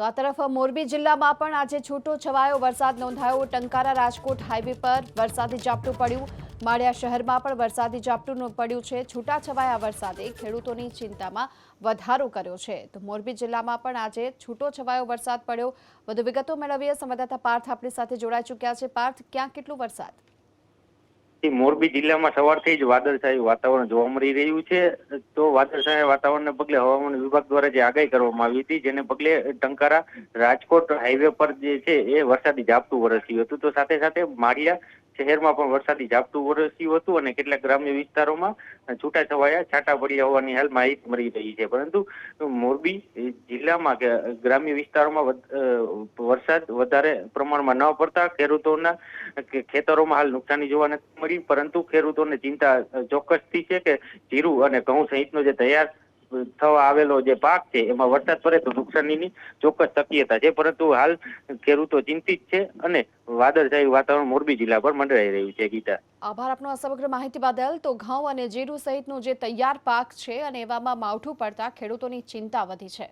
તો આ તરફ મોરબી જિલ્લામાં પણ આજે છૂટો છવાયો વરસાદ નોંધાયો. ટંકારા રાજકોટ હાઈવે પર વરસાદી ઝાપટું પડ્યું. માળિયા શહેરમાં પણ વરસાદી ઝાપટું પડ્યું છે. છૂટા છવાયા વરસાદે ખેડૂતોની ચિંતામાં વધારો કર્યો છે. તો મોરબી જિલ્લામાં પણ આજે છૂટો છવાયો વરસાદ પડ્યો. વધુ વિગતો મેળવીએ. સંવાદદાતા પાર્થ આપણી સાથે જોડાઈ ચૂક્યા છે. પાર્થ, ક્યાં કેટલું વરસાદ? મોરબી જિલ્લામાં સવારથી જ વાદળછાયું વાતાવરણ જોવા મળી રહ્યું છે. તો વાદળછાયા વાતાવરણને પગલે હવામાન વિભાગ દ્વારા જે આગાહી કરવામાં આવી હતી, જેને પગલે ટંકારા રાજકોટ હાઈવે પર જે છે એ વરસાદી ઝાપટું વરસ્યું હતું. તો સાથે સાથે માળિયા શહેરમાં પણ વરસાદી ઝાપટું વરસ્યું હતું અને કેટલાક ગ્રામ્ય વિસ્તારોમાં છૂટાછવાયા છાંટા પડ્યા હોવાની હાલ માહિતી મળી રહી છે. પરંતુ મોરબી જિલ્લામાં કે ગ્રામ્ય વિસ્તારોમાં વરસાદ વધારે પ્રમાણમાં ન પડતા ખેડૂતોના ખેતરોમાં હાલ નુકસાની જોવા નથી મળી. પરંતુ ખેડૂતોને ચિંતા ચોક્કસથી છે કે જીરું અને ઘઉં સહિતનો જે તૈયાર થવા આવેલો જે પાક છે, એમાં વરસાદ પડે તો નુકસાનીની ચોક્કસ શક્યતા છે. પરંતુ હાલ ખેડૂતો ચિંતિત છે અને વાદળછાયું વાતાવરણ મોરબી જિલ્લા પર મંડરાઈ રહ્યું છે, ગીતા. આભાર આપનો સમગ્ર માહિતી બદલ. તો ઘઉં અને જીરું સહિતનો જે તૈયાર પાક છે અને એવામાં માવઠું પડતા ખેડૂતોની ચિંતા વધી છે.